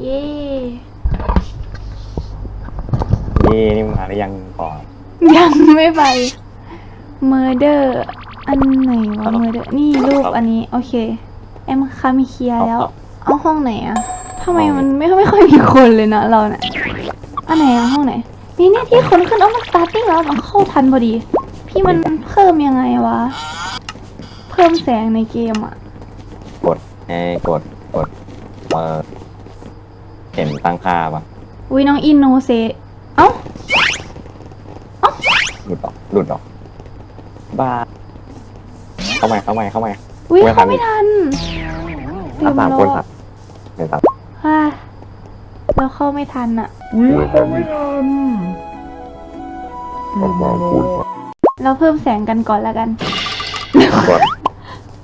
เย่นี่นี่มาหรือยังก่อนยังไม่ไป murder อันไหนวะ murder นี่รูปอันนี้ โอเค แอมคามิเคลียร์แล้ว เอาห้องไหนอะทำไมมันไม่ไม่ค่อยมีคนเลยนะเราเนี่ยอันไหนอะห้องไหน นี่เนี่ยที่คนขึ้นเอามัน starting แล้วมันเข้าทันพอดี พี่มันเพิ่มยังไงวะ เพิ่มแสงในเกมอะกดไอ้กดกดเออ เห็นตั้งค่าปะอุ้ยน้องอินโนเซเอ้าหลุดออกหลุดออกบ้าเข้ามาเข้ามาเข้ามาอุ้ยไม่ทัเข้านไม่ทันถ้าสามคนลืครับเห็นสามฮ่าเราเข้าไม่ทันอะประมาณคุณเราเพิ่มแสงกันก่อนแล้วกันกด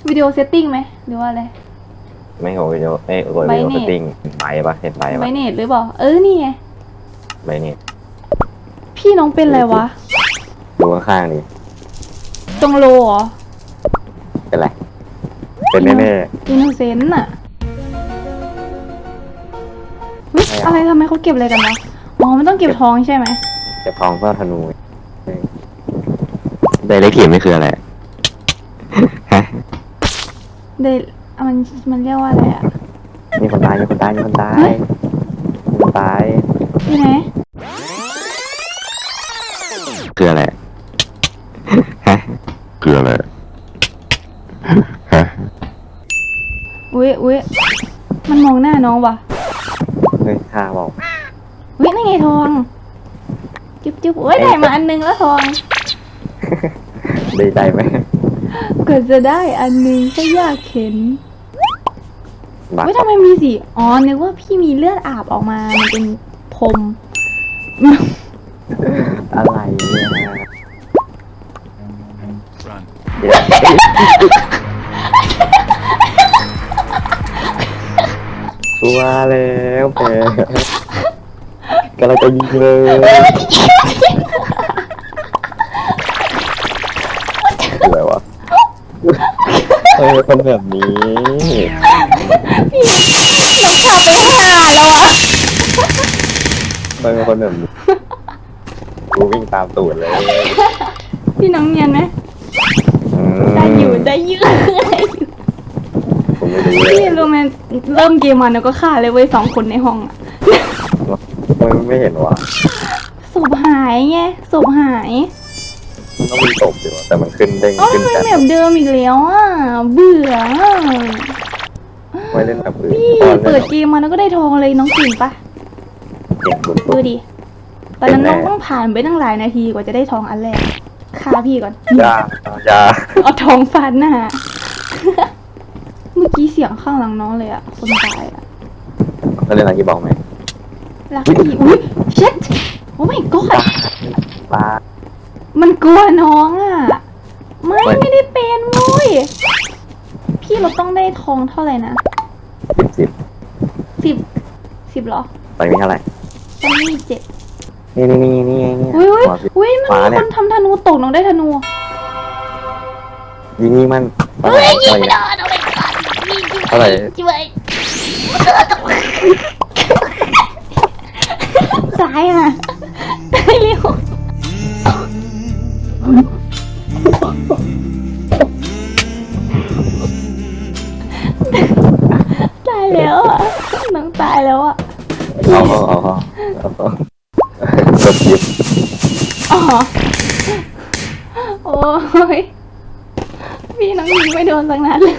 วิดีโอเซตติ้งไหมหรือว่าอะไร ไม่โหวิดีโอเอ้ยกดไบวิดีโอเน็สตติ้งไบปะเห็นไบไวปะเนตหรือเปล่าเออนี่ไงไบนี่พี่น้องเป็นอะไรวะ ดูข้างๆนี่ตรงโลเหรอเป็นไรเป็นแน่อินโนเซนต์อะเฮ้ยไม่เอาอะไรทำไมเขาเก็บอะไรกันวะอ๋อมันต้องเก็บทองใช่ไหมๆจะพองเพื่อธนูไดเรกทีไม่คืออะไรฮะเดยว มันมันเรียกว่าอะไรอะมีคนตายมีคนตายมีคนตายเฮ้ยมีคนตายอยู่ไหนคืออะไรฮะคืออะไรฮะอุ้ยอุ้ยมันมองหน้าน้องวะเฮ้ยข้าบอกอุ้ยนั่นไงทอง จุ๊บจุ๊บโอ้ยได้มาอันนึงแล้วทอง ดีใจไหม เกิดจะได้อันนึงก็ยากเข็น บัตเฮ้ยทำไมมีสีอ๋อนึกว่าพี่มีเลือดอาบออกมา มันเป็นพรม อะไรเนี่ย Run. เดี๋ยวชัวร์แล้วแกกำลังจะยิงเลย เออคนแบบนี้เราพาไปทหารแล้วอะมันเป็นคนแบบนี้กูวิ่งตามตูดเลยพี่น้องเนียนไหมอืมได้อยู่ได้อยู่ได้อยู่ผมไม่รู้เลยพี่รู้ไหมเริ่มเกมมาแล้วก็ฆ่าเลยเว้ยสองคนในห้องอะมันไม่เห็นวะศพหายไงศพหายมัน ต้องมีตบอยู่อะแต่มันขึ้นเด้งเอ้าขึ้นมันจัดแบบเดิมอีกแล้วอะ เบื่ออะไม่เล่นแบบอื่นพี่ตอนเปิเล่ดนเกมมาแล้วก็ได้ทองเลยน้องกิ่งปะเก่งสุดดูดิ ตอนนั้นเป็นไงน้องต้องผ่านไปตั้งหลายนาทีกว่าจะได้ทองอันแรกฆ่าพี่ก่อน ๆยาอยาเอาทองฟาดหน้า เมื่อกี้เสียงข้างหลังน้องเลยอะคนตายอะเขาเล่นอะไรที่บอกไหมลักกี้อุ้ยเช็ดโอ้ my god ปลา มันกลัวน้องอะไม่ไม่ไม่ได้เป็นเว้ยพี่เราต้องได้ทองเท่าไหร่นะสิบสิบสิบสิบเหรอไปมีเท่าไหร่ตอนนี้มีเจ็ดนี่นี่นี่นี่นี่อุ้ยอุ้ยขวาสิอุ้ยมันขวามีเนี่คยนทำธนูตกน้องได้ธนูยิงยิงมันเฮ้ยยิงไม่อะโดนเอาไปก่อนยิงเท่าไหร่ช่วยซ้ายอะได้เร็ว ตายแล้วอะน้องตายแล้วอะเอาเอาเอาเอาเอาเอากดยิบอ๋อโอ้ยพี่น้องยิงไม่โดนสักนัดเลย